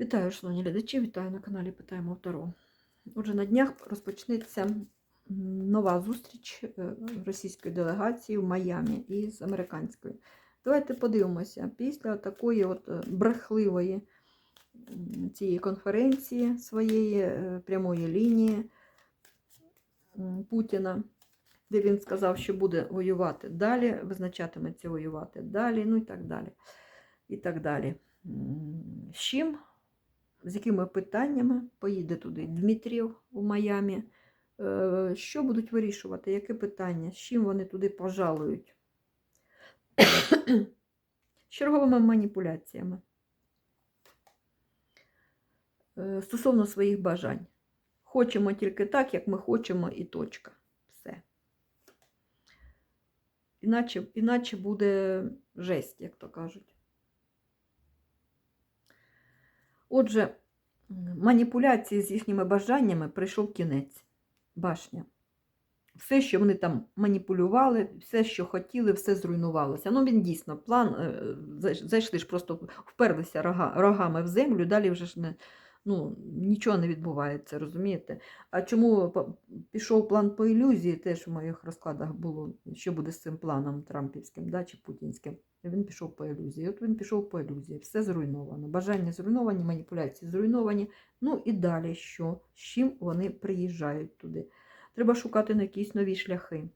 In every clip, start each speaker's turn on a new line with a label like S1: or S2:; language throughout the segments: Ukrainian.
S1: Вітаю, шановні глядачі, вітаю на каналі Питаємо Таро. Отже, на днях розпочнеться нова зустріч е, російської делегації в Майамі із американською. Давайте подивимося, після такої от е, брехливої цієї конференції своєї е, прямої лінії Путіна, де він сказав, що буде воювати далі, визначатиметься воювати далі, ну і так далі. І так далі. З чим з якими питаннями поїде туди Дмитрів у Майамі, Е, що будуть вирішувати, яке питання, з чим вони туди пожалують? Черговими маніпуляціями Е, стосовно своїх бажань. Хочемо тільки так, як ми хочемо, і точка. Все. Іначе, іначе буде жесть, як то кажуть. Отже, маніпуляції з їхніми бажаннями прийшов кінець. Башня. Все, що вони там маніпулювали, все, що хотіли, все зруйнувалося. Ну, він дійсно, план, е, зайшли ж просто вперлися рога, рогами в землю, далі вже ж не, ну, нічого не відбувається, розумієте? А чому пішов план по ілюзії, теж в моїх розкладах було, що буде з цим планом трампівським да, чи путінським. Він пішов по ілюзії. От він пішов по ілюзії, все зруйновано. Бажання зруйновані, маніпуляції зруйновані. Ну і далі що? З чим вони приїжджають туди? Треба шукати на якісь нові шляхи.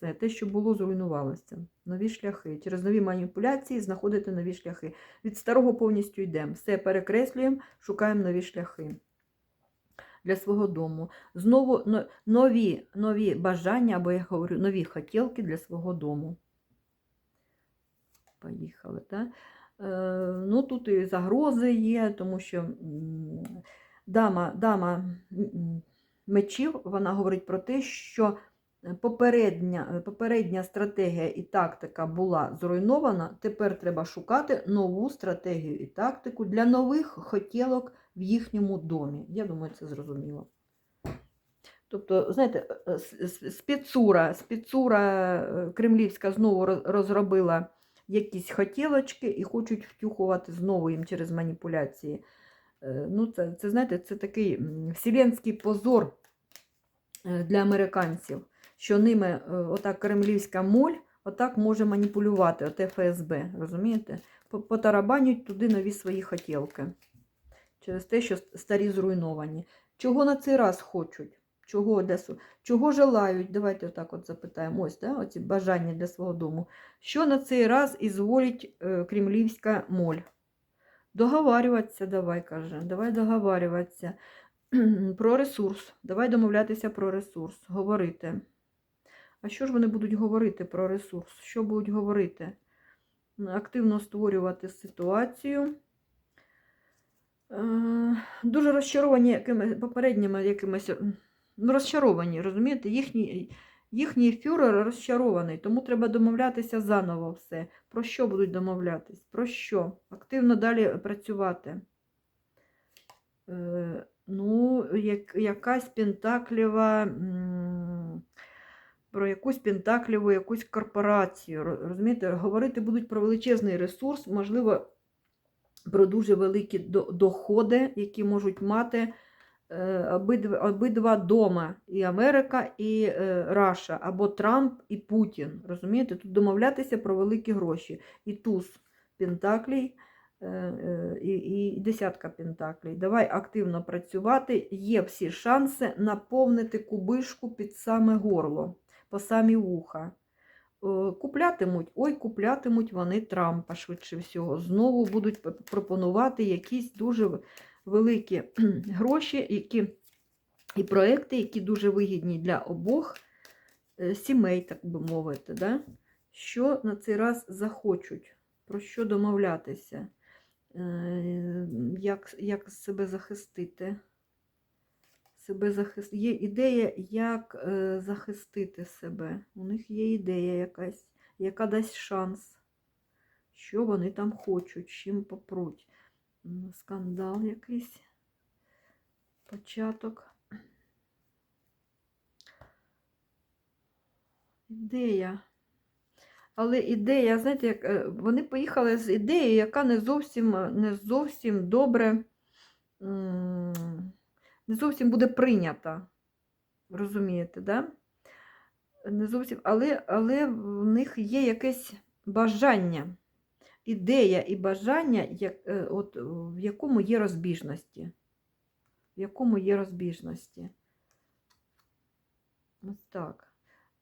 S1: Все, те, що було, зруйнувалося. Нові шляхи. Через нові маніпуляції знаходити нові шляхи. Від старого повністю йдемо. Все перекреслюємо, шукаємо нові шляхи для свого дому. Знову нові, нові бажання, або я говорю, нові хотілки для свого дому. Поїхали, так? Е, ну, тут і загрози є, тому що дама, дама мечів, вона говорить про те, що попередня, попередня стратегія і тактика була зруйнована, тепер треба шукати нову стратегію і тактику для нових хотілок в їхньому домі. Я думаю, це зрозуміло. Тобто, знаєте, е, спецура, спецура е, кремлівська знову розробила якісь хотілочки і хочуть втюхувати знову їм через маніпуляції. Е, Ну, це, це знаєте, це такий вселенський позор е, для американців, що ними е, отак кремлівська моль отак може маніпулювати, оте ФСБ, розумієте? По- Потарабанюють туди нові свої хотілки. Через те, що старі зруйновані. Чого на цей раз хочуть? Чого, св- чого желають? Давайте отак от запитаємо. Ось, да, оці бажання для свого дому. Що на цей раз ізволить е, кремлівська моль? Договарюватися, давай, каже. Давай договарюватися. про ресурс. Давай домовлятися про ресурс. Говорити. А що ж вони будуть говорити про ресурс? Що будуть говорити? Активно створювати ситуацію. Е, Дуже розчаровані якими, попередніми якимись. Ну, розчаровані, розумієте? Їхній, їхній фюрер розчарований, тому треба домовлятися заново все. Про що будуть домовлятись? Про що? Активно далі працювати. Е, Ну, як, якась пентаклєва, про якусь пентаклєву, якусь корпорацію. Розумієте, говорити будуть про величезний ресурс, можливо, про дуже великі доходи, які можуть мати е, обидва, обидва дома, і Америка, і е, Раша, або Трамп і Путін. Розумієте, тут домовлятися про великі гроші. І туз Пентаклій, е, і, і десятка Пентаклей. Давай активно працювати. Є всі шанси наповнити кубишку під саме горло, по самі вуха. Е, Куплятимуть, ой, куплятимуть вони Трампа швидше всього. Знову будуть пропонувати якісь дуже великі гроші, які і проекти, які дуже вигідні для обох е, сімей, так би мовити. Да? Що на цей раз захочуть, про що домовлятися, Е, як, як себе захистити. Себе захист... Є ідея, як е, захистити себе. У них є ідея якась, яка дасть шанс, що вони там хочуть, чим попруть. Скандал якийсь. Початок. Ідея. Але ідея, знаєте, як е, вони поїхали з ідеєю, яка не зовсім, не зовсім добре, м, не зовсім буде прийнята. Розумієте, да? Не зовсім, але, але в них є якесь бажання, ідея і бажання, як, е, от, в якому є розбіжності. В якому є розбіжності. Ось так.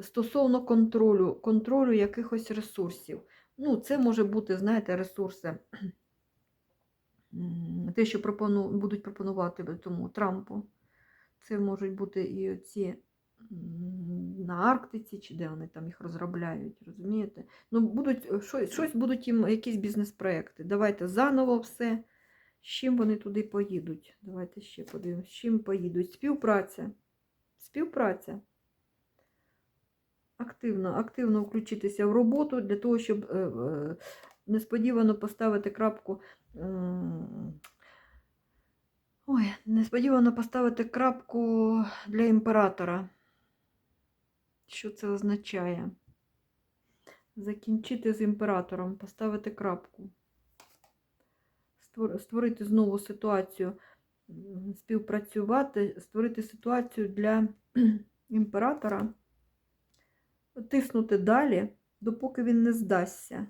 S1: Стосовно контролю, контролю якихось ресурсів. Ну, це може бути, знаєте, ресурси, те, що пропону, будуть пропонувати тому Трампу. Це можуть бути і ці на Арктиці, чи де вони там їх розробляють, розумієте? Ну, будуть е, щось, щось будуть їм, якісь бізнес-проекти. Давайте заново все. З чим вони туди поїдуть? Давайте ще подивимось, з чим поїдуть. Співпраця. Співпраця. Активно, активно включитися в роботу для того, щоб е, е, несподівано поставити крапку. Ой, несподівано поставити крапку для імператора. Що це означає? Закінчити з імператором, поставити крапку. Створити знову ситуацію, співпрацювати, створити ситуацію для імператора, тиснути далі, допоки він не здасться.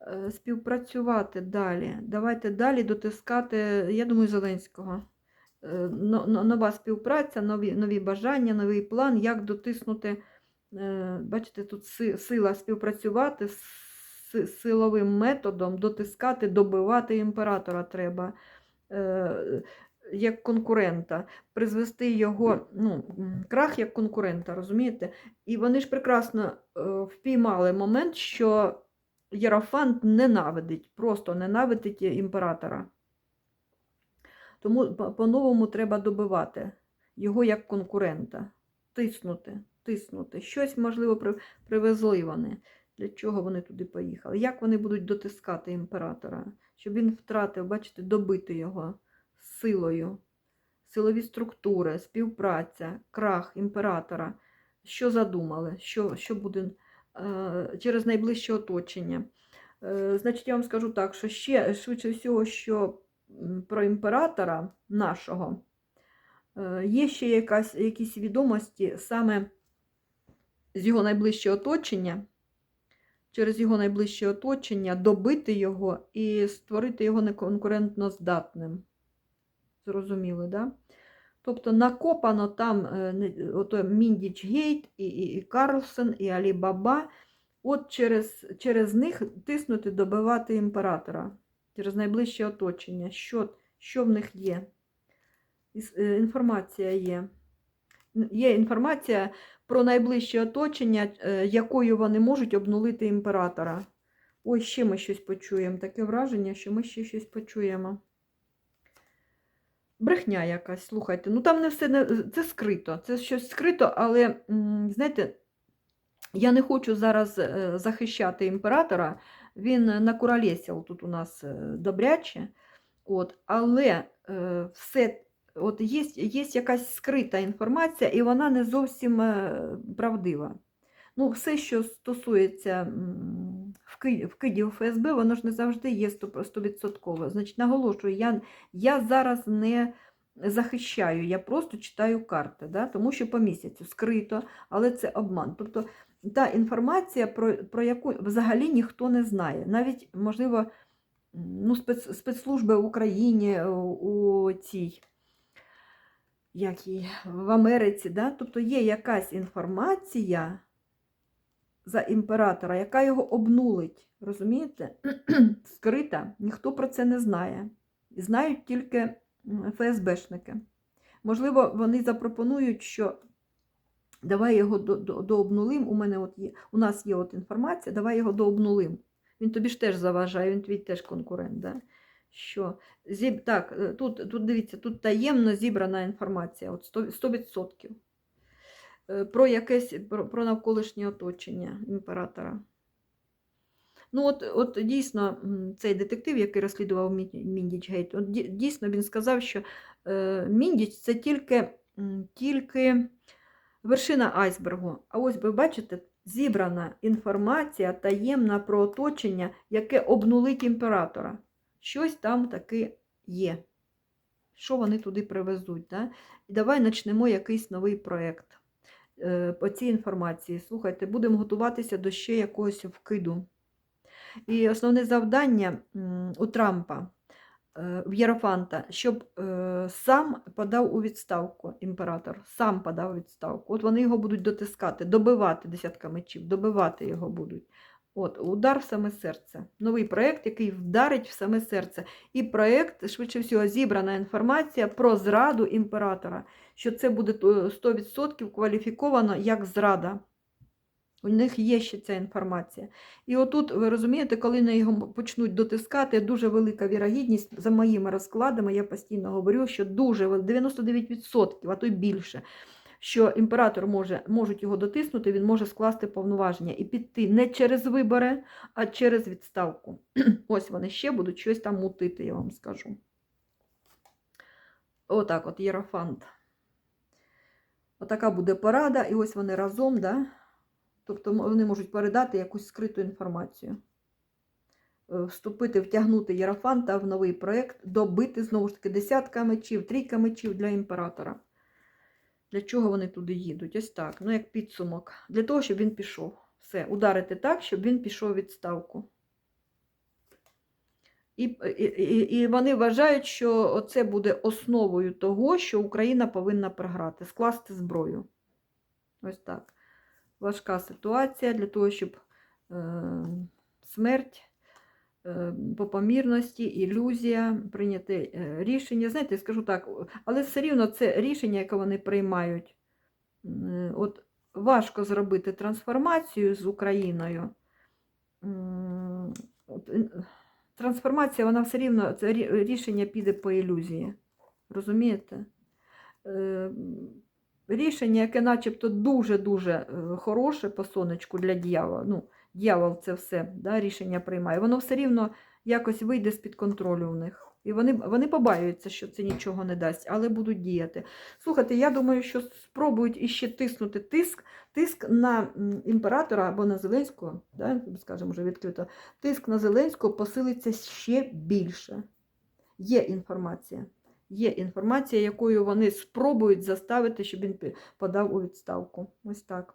S1: Е, Співпрацювати далі. Давайте далі дотискати, я думаю, Зеленського. Е, но- но- Нова співпраця, нові, нові бажання, новий план, як дотиснути. е, Бачите, тут сила співпрацювати з силовим методом, дотискати, добивати імператора треба як конкурента, призвести його, ну, крах як конкурента, розумієте? І вони ж прекрасно впіймали момент, що Єрофант ненавидить, просто ненавидить імператора. Тому по- по-новому треба добивати його як конкурента, тиснути, тиснути. Щось, можливо, привезли вони. Для чого вони туди поїхали? Як вони будуть дотискати імператора? Щоб він втратив, бачите, добити його силою, силові структури, співпраця, крах імператора. Що задумали? Що, що буде через найближче оточення? Е, Значить, я вам скажу так, що ще швидше всього, що про імператора нашого е, є ще якась, якісь відомості саме з його найближчого оточення, через його найближче оточення добити його і створити його неконкурентно здатним. Зрозуміли, да? Тобто накопано там е, ото Міндіч Гейт, і, і, і Карлсон, і Алі Баба. От через, через них тиснути, добивати імператора, через найближче оточення. Що, що в них є? Е, Інформація є. Є інформація про найближче оточення, е, якою вони можуть обнулити імператора. Ой, ще ми щось почуємо. Таке враження, що ми ще щось почуємо. Брехня якась, слухайте. Ну там не все не... це скрито. Це щось скрито, але, знаєте, я не хочу зараз е, захищати імператора. Він накуролесив тут у нас е, добряче. От, але е, все, от є, є якась скрита інформація, і вона не зовсім е, правдива. Ну, все, що стосується вки- вкидів ФСБ, воно ж не завжди є сто- стовідсотково. Значить, наголошую, я, я зараз не захищаю, я просто читаю карти, да? тому що по місяцю скрито, але це обман. Тобто та інформація, про, про яку взагалі ніхто не знає. Навіть, можливо, ну, спец, спецслужби в Україні, у, у цій, як її, в Америці, да? тобто є якась інформація за імператора, яка його обнулить. Розумієте? Скрита, ніхто про це не знає. Знають тільки ФСБшники. Можливо, вони запропонують, що давай його до, до, дообнулим. У мене от є, у нас є от інформація, давай його дообнулим. Він тобі ж теж заважає, він твій теж конкурент. Да? Що? Зіб... Так, е, тут, тут дивіться, тут таємно зібрана інформація, от 100%. 100% е, про якесь про, про навколишнє оточення імператора. Ну, от, от дійсно, цей детектив, який розслідував Мі- Міндіч Гейт, от дійсно він сказав, що е, Міндіч це тільки, тільки вершина айсбергу. А ось ви бачите, зібрана інформація таємна про оточення, яке обнулить імператора. Щось там таки є. Що вони туди привезуть? Да? І давай почнемо якийсь новий проєкт е, по цій інформації. Слухайте, будемо готуватися до ще якогось вкиду. І основне завдання у Трампа е, в Єрофанта, щоб е, сам подав у відставку імператор, сам подав у відставку. От вони його будуть дотискати, добивати десятка мечів, добивати його будуть. От, удар в саме серце. Новий проєкт, який вдарить в саме серце. І проєкт, швидше всього, зібрана інформація про зраду імператора, що це буде е, 100% кваліфіковано як зрада. У них є ще ця інформація. І отут, ви розумієте, коли на його почнуть дотискати, дуже велика вірогідність, за моїми розкладами, я постійно говорю, що дуже 99%, а то й більше, що імператор може, можуть його дотиснути, він може скласти повноваження і піти не через вибори, а через відставку. Ось вони ще будуть щось там мутити, я вам скажу. Отак от Єрофант. Отака буде порада, і ось вони разом, да? тобто вони можуть передати якусь скриту інформацію. Е, Вступити, втягнути Єрофанта в новий проєкт, добити знову ж таки десятка мечів, трійка мечів для імператора. Для чого вони туди їдуть? Ось так. Ну, як підсумок. Для того, щоб він пішов. Все, ударити так, щоб він пішов відставку. І, і, і, вони вважають, що це буде основою того, що Україна повинна програти, скласти зброю. Ось так. Важка ситуація для того, щоб е, смерть по помірності, ілюзія, прийняти е, рішення. Знаєте, скажу так, але все рівно це рішення, яке вони приймають. От важко зробити трансформацію з Україною. Е, Трансформація, вона все рівно, це рішення піде по ілюзії. Розумієте? Е, Рішення, яке начебто дуже-дуже е, хороше по сонечку для дьявола. Ну, дьявол це все, да, рішення приймає. Воно все рівно якось вийде з-під контролю в них. І вони, вони побаюються, що це нічого не дасть, але будуть діяти. Слухайте, я думаю, що спробують іще тиснути тиск, тиск на імператора або на Зеленського, да, скажімо вже відкрито, тиск на Зеленського посилиться ще більше. Є інформація. Є інформація, якою вони спробують заставити, щоб він подав у відставку. Ось так.